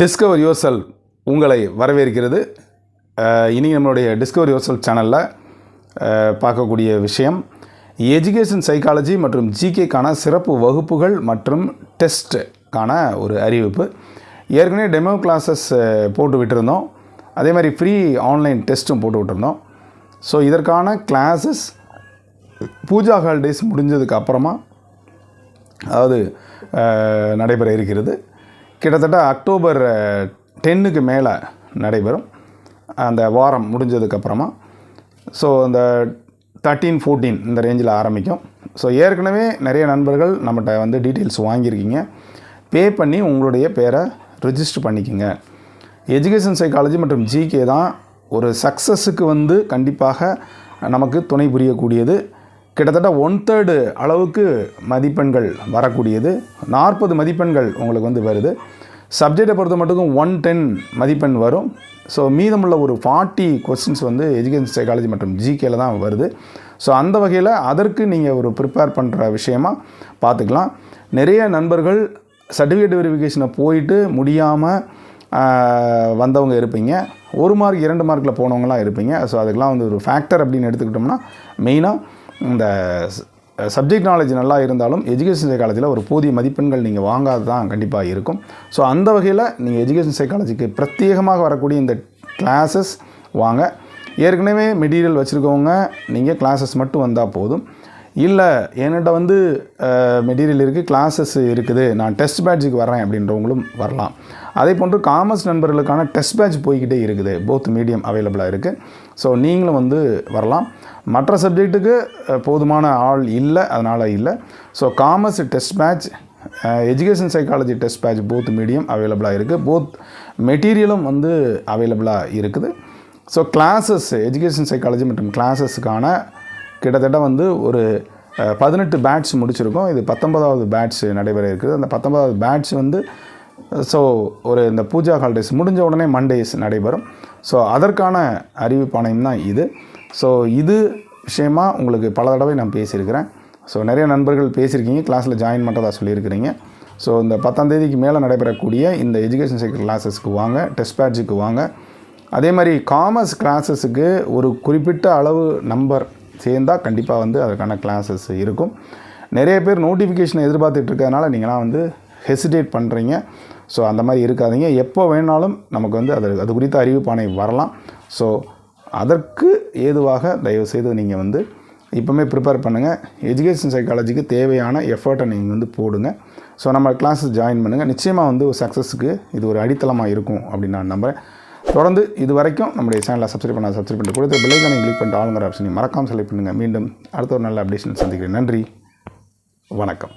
Discover your செல் உங்களை வரவேற்கிறது. இனி நம்மளுடைய டிஸ்கவர் யுவர் செல் சேனலில் பார்க்கக்கூடிய விஷயம் எஜுகேஷன் சைக்காலஜி மற்றும் ஜிகேக்கான சிறப்பு வகுப்புகள் மற்றும் டெஸ்ட்டுக்கான ஒரு அறிவிப்பு. ஏற்கனவே டெமோ கிளாஸஸ் போட்டு விட்டுருந்தோம். அதே மாதிரி ஃப்ரீ ஆன்லைன் டெஸ்ட்டும் போட்டு விட்டுருந்தோம். ஸோ இதற்கான கிளாஸஸ் பூஜா ஹாலிடேஸ் முடிஞ்சதுக்கு அப்புறமா அதாவது நடைபெற இருக்கிறது. கிட்டத்தட்ட அக்டோபர் டென்னுக்கு மேலே நடைபெறும். அந்த வாரம் முடிஞ்சதுக்கப்புறமா ஸோ அந்த தேர்ட்டீன் ஃபோர்டீன் இந்த ரேஞ்சில் ஆரம்பிக்கும். ஸோ ஏற்கனவே நிறைய நண்பர்கள் நம்மகிட்ட வந்து டீட்டெயில்ஸ் வாங்கியிருக்கீங்க. பே பண்ணி உங்களுடைய பேரை ரிஜிஸ்டர் பண்ணிக்கோங்க. எஜுகேஷன் சைக்காலஜி மற்றும் ஜிகே தான் ஒரு சக்ஸஸுக்கு வந்து கண்டிப்பாக நமக்கு துணை புரியக்கூடியது. கிட்டத்தட்ட ஒன் தேர்டு அளவுக்கு மதிப்பெண்கள் வரக்கூடியது. நாற்பது மதிப்பெண்கள் உங்களுக்கு வந்து வருது. சப்ஜெக்டை பொறுத்த மட்டுக்கும் ஒன் டென் மதிப்பெண் வரும். ஸோ மீதமுள்ள ஒரு ஃபார்ட்டி கொஸ்டின்ஸ் வந்து எஜுகேஷன் சைக்காலஜி மற்றும் ஜிகேல தான் வருது. ஸோ அந்த வகையில் அதற்கு நீங்கள் ஒரு ப்ரிப்பேர் பண்ணுற விஷயமா பார்த்துக்கலாம். நிறைய நண்பர்கள் சர்டிஃபிகேட் வெரிஃபிகேஷனை போயிட்டு முடியாமல் வந்தவங்க இருப்பீங்க. ஒரு மார்க் இரண்டு மார்க்கில் போனவங்களாம் இருப்பீங்க. ஸோ அதுக்கெலாம் வந்து ஒரு ஃபேக்டர் அப்படின்னு எடுத்துக்கிட்டோம்னா மெயினாக இந்த சப்ஜெக்ட் நாலேஜ் நல்லா இருந்தாலும் எஜுகேஷன் சைக்காலஜியில் ஒரு போதிய மதிப்பெண்கள் நீங்கள் வாங்காது தான் கண்டிப்பாக இருக்கும். ஸோ அந்த வகையில் நீங்கள் எஜுகேஷன் சைக்காலஜிக்கு பிரத்யேகமாக வரக்கூடிய இந்த கிளாஸஸ் வாங்க. ஏற்கனவே மெட்டீரியல் வச்சுருக்கவங்க நீங்கள் கிளாஸஸ் மட்டும் வந்தால் போதும். இல்லை என்கிட்ட வந்து மெட்டீரியல் இருக்குது கிளாஸஸ் இருக்குது. நான் டெஸ்ட் பேட்சுக்கு வரேன் அப்படின்றவங்களும் வரலாம். அதே போன்று காமர்ஸ் நண்பர்களுக்கான டெஸ்ட் பேட்ச் போய்கிட்டே இருக்குது. போத் மீடியம் அவைலபிளாக இருக்குது ஸோ நீங்களும் வந்து வரலாம். மற்ற சப்ஜெக்ட்டுக்கு போதுமான ஆள் இல்லை அதனால் இல்லை. So commerce test batch education psychology test batch both medium அவைலபிளாக இருக்குது போத் மெட்டீரியலும் வந்து அவைலபிளாக இருக்குது. ஸோ கிளாஸஸ் எஜுகேஷன் சைக்காலஜி மற்றும் கிளாஸஸுக்கான கிட்டத்தட்ட வந்து ஒரு பதினெட்டு பேட்ச் முடிச்சிருக்கோம். இது பத்தொன்பதாவது பேட்ச் நடைபெற இருக்குது. அந்த பத்தொன்பதாவது பேட்ச் வந்து ஸோ ஒரு இந்த பூஜா ஹாலிடேஸ் முடிஞ்ச உடனே மண்டேஸ் நடைபெறும். ஸோ அதற்கான அறிவிப்பாணையம் தான் இது. ஸோ இது விஷயமா உங்களுக்கு பல தடவை நான் பேசியிருக்கிறேன். ஸோ நிறைய நண்பர்கள் பேசியிருக்கீங்க. கிளாஸில் ஜாயின் பண்ணுறதா சொல்லியிருக்கிறீங்க. ஸோ இந்த பத்தாம் தேதிக்கு மேலே நடைபெறக்கூடிய இந்த எஜுகேஷன் செக்டர் கிளாஸஸ்க்கு வாங்க டெஸ்ட் பேட்சுக்கு வாங்க. அதே மாதிரி காமர்ஸ் கிளாஸஸுக்கு ஒரு குறிப்பிட்ட அளவு நம்பர் சேர்ந்தால் கண்டிப்பாக வந்து அதற்கான கிளாஸஸ் இருக்கும். நிறைய பேர் நோட்டிஃபிகேஷனை எதிர்பார்த்துட்டு இருக்கிறதுனால நீங்களாம் வந்து ஹெசிடேட் பண்ணுறீங்க ஸோ அந்த மாதிரி இருக்காதீங்க. எப்போ வேணாலும் நமக்கு வந்து அது அது குறித்த அறிவிப்பானை வரலாம். ஸோ அதற்கு ஏதுவாக தயவுசெய்து நீங்கள் வந்து இப்போவுமே ப்ரிப்பேர் பண்ணுங்கள் எஜுகேஷன் சைக்காலஜிக்கு தேவையான எஃபர்ட்டை நீங்கள் வந்து போடுங்க. ஸோ நம்ம கிளாஸஸ் ஜாயின் பண்ணுங்கள் நிச்சயமாக வந்து ஒரு சக்ஸஸுக்கு இது ஒரு அடித்தளமாக இருக்கும் அப்படின்னு நான் நம்புகிறேன் தொடர்ந்து இது வரைக்கும் நம்முடைய சேனலை சப்ஸ்கிரைப் பண்ண சப்ஸ்கிரைப் பண்ணிட்டு கொடுத்த பிள்ளைக்கான கிளிக் பண்ணிட்டு ஆளுங்கிற ஆப்ஷனை மறக்காமல் செலக்ட் பண்ணுங்கள் மீண்டும் அடுத்த ஒரு நல்ல அப்டேஷன் சந்திக்கிறேன். நன்றி. வணக்கம்.